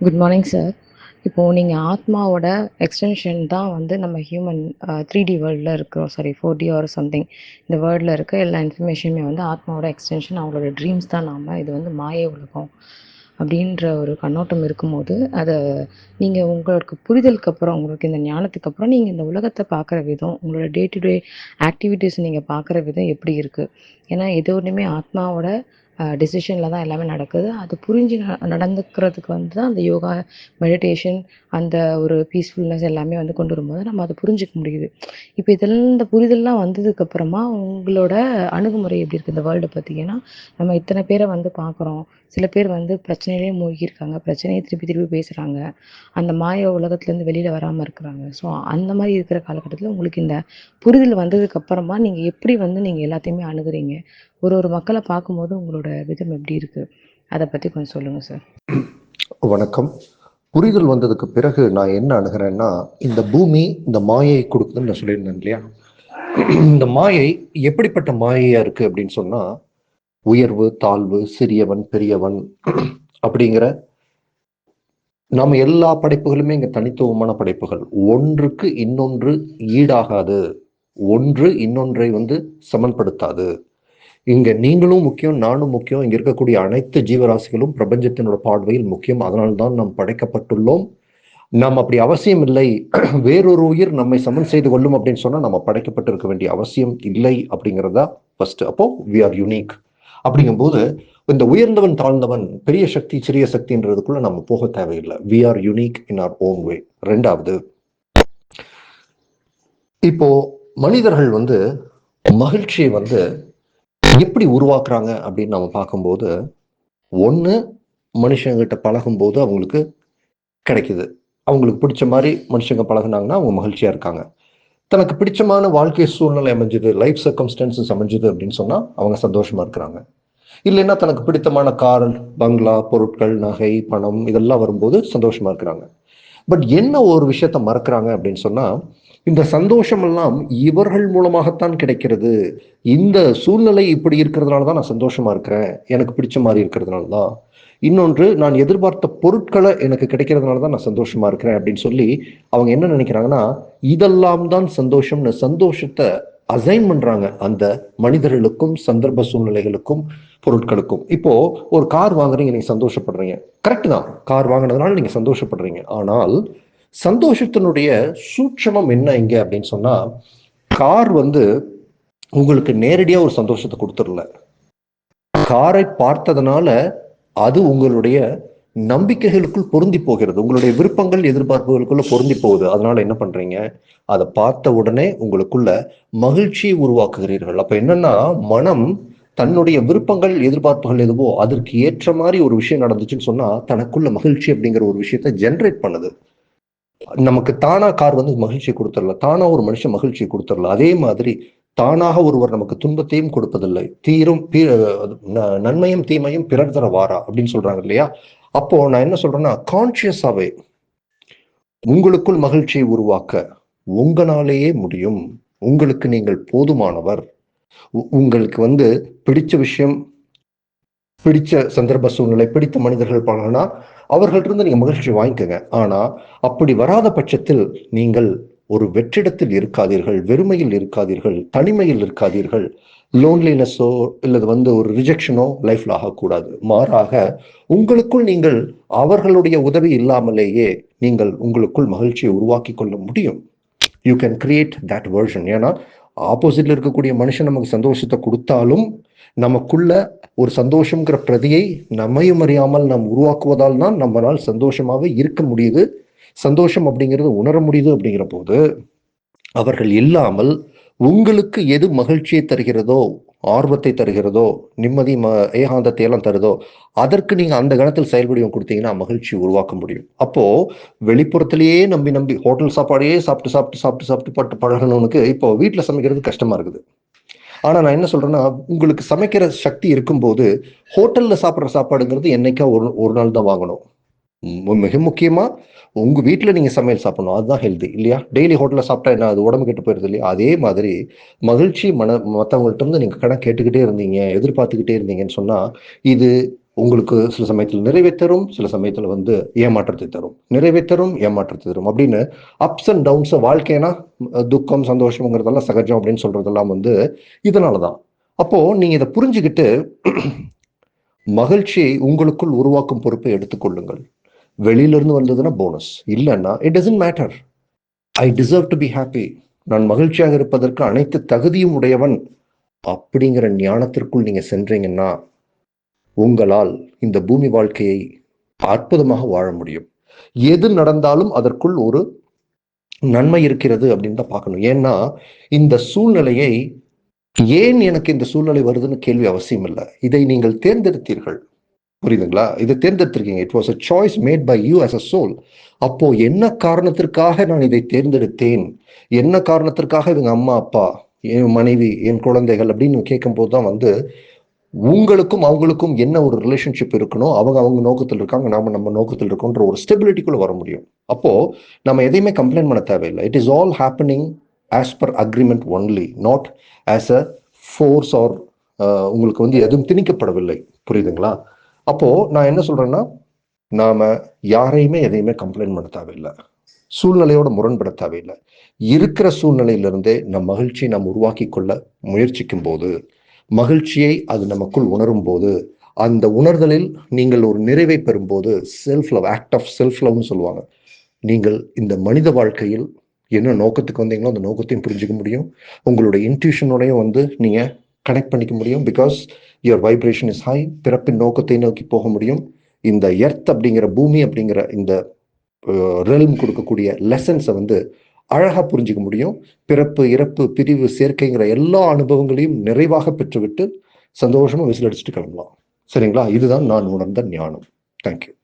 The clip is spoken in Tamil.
குட் மார்னிங் சார் இப்போது நீங்கள் ஆத்மாவோட எக்ஸ்டென்ஷன் தான் வந்து நம்ம ஹியூமன் த்ரீ டி வேர்ல்டில் இருக்கிறோம். Sorry four D or something இந்த வேர்ல்டில் இருக்க எல்லா இன்ஃபர்மேஷனுமே வந்து ஆத்மாவோட எக்ஸ்டென்ஷன் அவங்களோட ட்ரீம்ஸ் தான் நாம் இது வந்து மாய உலகம் அப்படின்ற ஒரு கண்ணோட்டம் இருக்கும்போது அதை நீங்கள் உங்களுக்கு புரிதலுக்கு அப்புறம் உங்களுக்கு இந்த ஞானத்துக்கு அப்புறம் நீங்கள் இந்த உலகத்தை பார்க்குற விதம் உங்களோட டே டு டே ஆக்டிவிட்டீஸ் நீங்கள் பார்க்குற விதம் எப்படி இருக்குது ஏன்னா எது ஒன்றுமே ஆத்மாவோட டெசிஷனில் தான் எல்லாமே நடக்குது. அது புரிஞ்சு ந நடந்துக்கிறதுக்கு வந்து தான் அந்த யோகா மெடிடேஷன் அந்த ஒரு பீஸ்ஃபுல்னஸ் எல்லாமே வந்து கொண்டு வரும்போது நம்ம அதை புரிஞ்சுக்க முடியுது. இப்போ இதெல்லாம் இந்த புரிதல்லாம் வந்ததுக்கப்புறமா உங்களோட அணுகுமுறை எப்படி இருக்குது இந்த வேர்ல்டை பார்த்தீங்கன்னா நம்ம இத்தனை பேரை வந்து பார்க்குறோம் சில பேர் வந்து பிரச்சனையிலே மூழ்கியிருக்காங்க. பிரச்சனையை திருப்பி திருப்பி பேசுகிறாங்க அந்த மாய உலகத்துலேருந்து வெளியில் வராமல் இருக்கிறாங்க. ஸோ அந்த மாதிரி இருக்கிற காலகட்டத்தில் உங்களுக்கு இந்த புரிதல் வந்ததுக்கப்புறமா நீங்கள் எப்படி வந்து நீங்கள் எல்லாத்தையுமே அணுகுறீங்க? ஒரு ஒரு மக்களை பார்க்கும்போது உங்களோட விதம் எப்படி இருக்குது அதை பற்றி கொஞ்சம் சொல்லுங்கள் சார் வணக்கம். புரிதல் வந்ததுக்கு பிறகு நான் என்ன அணுகிறேன்னா இந்த பூமி இந்த மாயை கொடுக்குதுன்னு நான் சொல்லியிருந்தேன் இல்லையா? இந்த மாயை எப்படிப்பட்ட மாயையா இருக்கு அப்படின்னு சொன்னா உயர்வு தாழ்வு சிறியவன் பெரியவன் அப்படிங்கிற நம்ம எல்லா படைப்புகளுமே இங்க தனித்துவமான படைப்புகள். ஒன்றுக்கு இன்னொன்று ஈடாகாது. ஒன்று இன்னொன்றை வந்து சமன்படுத்தாது. இங்க நீங்களும் முக்கியம் நானும் முக்கியம். இங்க இருக்கக்கூடிய அனைத்து ஜீவராசிகளும் பிரபஞ்சத்தினோட பார்வையில் முக்கியம். அதனால்தான் நாம் படைக்கப்பட்டுள்ளோம். நாம் அப்படி அவசியம் இல்லை. வேறொரு உயிர் நம்மை சமன் செய்து கொள்ளும் அப்படின்னு சொன்னா நம்ம படைக்கப்பட்டிருக்க வேண்டிய அவசியம் இல்லை அப்படிங்கிறதா ஃபர்ஸ்ட் அப்போ வி ஆர் யூனிக் அப்படிங்கும்போது இந்த உயர்ந்தவன் தாழ்ந்தவன் பெரிய சக்தி சிறிய சக்தின்றதுக்குள்ள நம்ம போக தேவையில்லை. We are unique in our own way ரெண்டாவது இப்போ மனிதர்கள் வந்து மகிழ்ச்சியை வந்து எப்படி உருவாக்குறாங்க அப்படின்னு நம்ம பார்க்கும்போது ஒன்று மனுஷங்கிட்ட பழகும்போது அவங்களுக்கு கிடைக்குது. அவங்களுக்கு பிடிச்ச மாதிரி மனுஷங்க பழகுனாங்கன்னா அவங்க மகிழ்ச்சியா இருக்காங்க. தனக்கு பிடிச்சமான வாழ்க்கை சூழ்நிலை அமைஞ்சது லைஃப் சர்க்கம்ஸ்டன்சஸ் அமைஞ்சது அப்படின்னு சொன்னால் அவங்க சந்தோஷமா இருக்கிறாங்க. இல்லைன்னா தனக்கு பிடித்தமான கார் பங்களா பொருட்கள் நகை பணம் இதெல்லாம் வரும்போது சந்தோஷமா இருக்கிறாங்க. பட் என்ன ஒரு விஷயத்த மறக்கிறாங்க அப்படின்னு சொன்னால் இந்த சந்தோஷம் எல்லாம் இவர்கள் மூலமாகத்தான் கிடைக்கிறது. இந்த சூழ்நிலை இப்படி இருக்கிறதுனால தான் நான் சந்தோஷமா இருக்கிறேன். எனக்கு பிடிச்ச மாதிரி இருக்கிறதுனால தான். இன்னொன்று நான் எதிர்பார்த்த பொருட்களை எனக்கு கிடைக்கிறதுனால தான் நான் சந்தோஷமா இருக்கிறேன் அப்படின்னு சொல்லி அவங்க என்ன நினைக்கிறாங்கன்னா இதெல்லாம் தான் சந்தோஷம்னு சந்தோஷத்தை அசைன் பண்றாங்க அந்த மனிதர்களுக்கும் சந்தர்ப்ப சூழ்நிலைகளுக்கும் பொருட்களுக்கும். இப்போ ஒரு கார் வாங்குறீங்க நீங்க சந்தோஷப்படுறீங்க. கரெக்ட் தான். கார் வாங்கினதுனால நீங்க சந்தோஷப்படுறீங்க. ஆனால் சந்தோஷத்தினுடைய சூட்சமம் என்ன இங்க அப்படின்னு சொன்னா கார் வந்து உங்களுக்கு நேரடியா ஒரு சந்தோஷத்தை கொடுத்துடல. காரை பார்த்ததுனால அது உங்களுடைய நம்பிக்கைகளுக்குள் பொருந்தி போகிறது. உங்களுடைய விருப்பங்கள் எதிர்பார்ப்புகளுக்குள்ள பொருந்தி போகுது. அதனால என்ன பண்றீங்க? அதை பார்த்த உடனே உங்களுக்குள்ள மகிழ்ச்சியை உருவாக்குகிறீர்கள். அப்ப என்னன்னா மனம் தன்னுடைய விருப்பங்கள் எதிர்பார்ப்புகள் எதுவோ அதற்கு ஏற்ற மாதிரி ஒரு விஷயம் நடந்துச்சுன்னு சொன்னா தனக்குள்ள மகிழ்ச்சி அப்படிங்கிற ஒரு விஷயத்த ஜென்ரேட் பண்ணுது. நமக்கு தானா கார் வந்து மகிழ்ச்சி கொடுத்துடல. தானா ஒரு மனுஷன் மகிழ்ச்சி கொடுத்துடல. அதே மாதிரி தானாக ஒருவர் நமக்கு துன்பத்தையும் கொடுப்பதில்லை. தீரும் நன்மையும் தீமையும் பிறர் தர வாரா அப்படின்னு சொல்றாங்க இல்லையா? அப்போ நான் என்ன சொல்றேன்னா கான்சியஸாவே உங்களுக்குள் மகிழ்ச்சியை உருவாக்க உங்களாலேயே முடியும். உங்களுக்கு நீங்கள் போதுமானவர். உங்களுக்கு வந்து பிடிச்ச விஷயம் பிடிச்ச சந்தர்ப்ப சூழ்நிலை பிடித்த மனிதர்கள் பழகினா அவர்கள்ட்ட நீங்க மகிழ்ச்சி வாங்கிக்கோங்க. ஆனா அப்படி வராத பட்சத்தில் நீங்கள் ஒரு வெற்றிடத்தில் இருக்காதீர்கள் வெறுமையில் இருக்காதீர்கள் தனிமையில் இருக்காதீர்கள். லோன்லினஸோ இல்லது வந்து ஒரு ரிஜெக்ஷனோ லைஃப்ல ஆகக்கூடாது. மாறாக உங்களுக்குள் நீங்கள் அவர்களுடைய உதவி இல்லாமலேயே நீங்கள் உங்களுக்குள் மகிழ்ச்சியை உருவாக்கி கொள்ள முடியும். You can create that version ஏன்னா ஆப்போசிட்ல இருக்கக்கூடிய மனுஷன் நமக்கு சந்தோஷத்தை கொடுத்தாலும் நமக்குள்ள ஒரு சந்தோஷங்கிற பிரதியை நம்மையும் அறியாமல் நாம் உருவாக்குவதால் தான் நம்மளால் சந்தோஷமாக இருக்க முடியுது. சந்தோஷம் அப்படிங்கிறது உணர முடியுது அப்படிங்கிற போது அவர்கள் இல்லாமல் உங்களுக்கு எது மகிழ்ச்சியை தருகிறதோ ஆர்வத்தை தருகிறதோ நிம்மதி ம ஏகாந்தத்தை எல்லாம் தருதோ அதற்கு நீங்க அந்த கணத்தில் செயல்படியும் கொடுத்தீங்கன்னா மகிழ்ச்சி உருவாக்க முடியும். அப்போ வெளிப்புறத்திலேயே நம்பி நம்பி ஹோட்டல் சாப்பாடையே சாப்பிட்டு சாப்பிட்டு சாப்பிட்டு சாப்பிட்டு பட்டு பழகணுனுக்கு இப்போ வீட்டில் சமைக்கிறது கஷ்டமா இருக்குது. ஆனால் நான் என்ன சொல்கிறேன்னா உங்களுக்கு சமைக்கிற சக்தி இருக்கும்போது ஹோட்டலில் சாப்பிட்ற சாப்பாடுங்கிறது என்னைக்கா ஒரு ஒரு நாள் தான் வாங்கணும். மிக முக்கியமா உங்க வீட்டில் நீங்க சமையல் சாப்பிடணும். அதுதான் ஹெல்தி இல்லையா? டெய்லி ஹோட்டலில் சாப்பிட்டா என்ன அது உடம்பு கெட்டு போயிருது இல்லையா? அதே மாதிரி மகிழ்ச்சி மன மற்றவங்கள்ட்ட இருந்து நீங்க கடன் கேட்டுக்கிட்டே இருந்தீங்க எதிர்பார்த்துக்கிட்டே இருந்தீங்கன்னு சொன்னா இது உங்களுக்கு சில சமயத்தில் நிறைவை தரும் சில சமயத்தில் வந்து ஏமாற்றத்தை தரும். நிறைவை தரும் ஏமாற்றத்தை தரும். அப்படின்னு அப்ஸ் அண்ட் டவுன்ஸை வாழ்க்கைனா துக்கம் சந்தோஷம்ங்கிறதெல்லாம் சகஜம் அப்படின்னு சொல்றதெல்லாம் வந்து இதனால தான் அப்போது நீங்கள் இதை புரிஞ்சுக்கிட்டு மகிழ்ச்சியை உங்களுக்குள் உருவாக்கும் பொறுப்பை எடுத்துக்கொள்ளுங்கள் வெளியிலிருந்து வந்ததுன்னா போனஸ் இல்லைன்னா it doesn't matter I deserve to be happy நான் மகிழ்ச்சியாக இருப்பதற்கு அனைத்து தகுதியும் உடையவன். அப்படிங்கிற ஞானத்திற்குள் நீங்கள் சென்றீங்கன்னா உங்களால் இந்த பூமி வாழ்க்கையை அற்புதமாக வாழ முடியும். எது நடந்தாலும் அதற்குள் ஒரு நன்மை இருக்கிறது அப்படின்னு தான் பார்க்கணும். ஏன்னா இந்த சூழ்நிலையை ஏன் எனக்கு இந்த சூழ்நிலை வருதுன்னு கேள்வி அவசியம் இல்லை. இதை நீங்கள் தேர்ந்தெடுத்தீர்கள். புரியுதுங்களா? இதை தேர்ந்தெடுத்திருக்கீங்க. It was a choice made by you as a soul அப்போ என்ன காரணத்திற்காக நான் இதை தேர்ந்தெடுத்தேன்? என்ன காரணத்திற்காக இவங்க அம்மா அப்பா என் மனைவி என் குழந்தைகள் அப்படின்னு கேட்கும் போது தான் வந்து உங்களுக்கும் அவங்களுக்கும் என்ன ஒரு ரிலேஷன்ஷிப் இருக்கணும்? அவங்க அவங்க நோக்கத்தில் இருக்காங்க நாம நம்ம நோக்கத்தில் இருக்கோன்ற ஒரு ஸ்டெபிலிட்டிக்குள்ள வர முடியும். அப்போ நம்ம எதையுமே கம்ப்ளைண்ட் பண்ண தேவையில்லை. It is all happening as per agreement only not as a force or உங்களுக்கு வந்து எதுவும் திணிக்கப்படவில்லை. புரியுதுங்களா? அப்போ நான் என்ன சொல்றேன்னா நாம யாரையுமே எதையுமே கம்ப்ளைண்ட் பண்ண தேவையில்லை. சூழ்நிலையோட முரண்பட தேவையில்லை. இருக்கிற சூழ்நிலையிலிருந்தே நம் மகிழ்ச்சியை நாம் உருவாக்கி கொள்ள முயற்சிக்கும் போது மகிழ்ச்சியை அது நமக்குள் உணரும் போது அந்த உணர்தலில் நீங்கள் ஒரு நிறைவை பெறும்போது self love act of self லவ்னு சொல்லுவாங்க. நீங்கள் இந்த மனித வாழ்க்கையில் என்ன நோக்கத்துக்கு வந்தீங்களோ அந்த நோக்கத்தையும் புரிஞ்சுக்க முடியும். உங்களுடைய இன்ட்யூஷனோடையும் வந்து நீங்கள் கனெக்ட் பண்ணிக்க முடியும். Because your vibration is high பிறப்பின் நோக்கத்தை நோக்கி போக முடியும். இந்த எர்த் அப்படிங்கிற பூமி அப்படிங்கிற இந்த ரெல்ம் கொடுக்கக்கூடிய லெசன்ஸை வந்து அழகாக புரிஞ்சுக்க முடியும். பிறப்பு இறப்பு பிரிவு சேர்க்கைங்கிற எல்லா அனுபவங்களையும் நிறைவாக பெற்றுவிட்டு சந்தோஷமாக விசில் அடிச்சுட்டு கிளம்பலாம். சரிங்களா? இதுதான் நான் உணர்ந்த ஞானம். தேங்க்யூ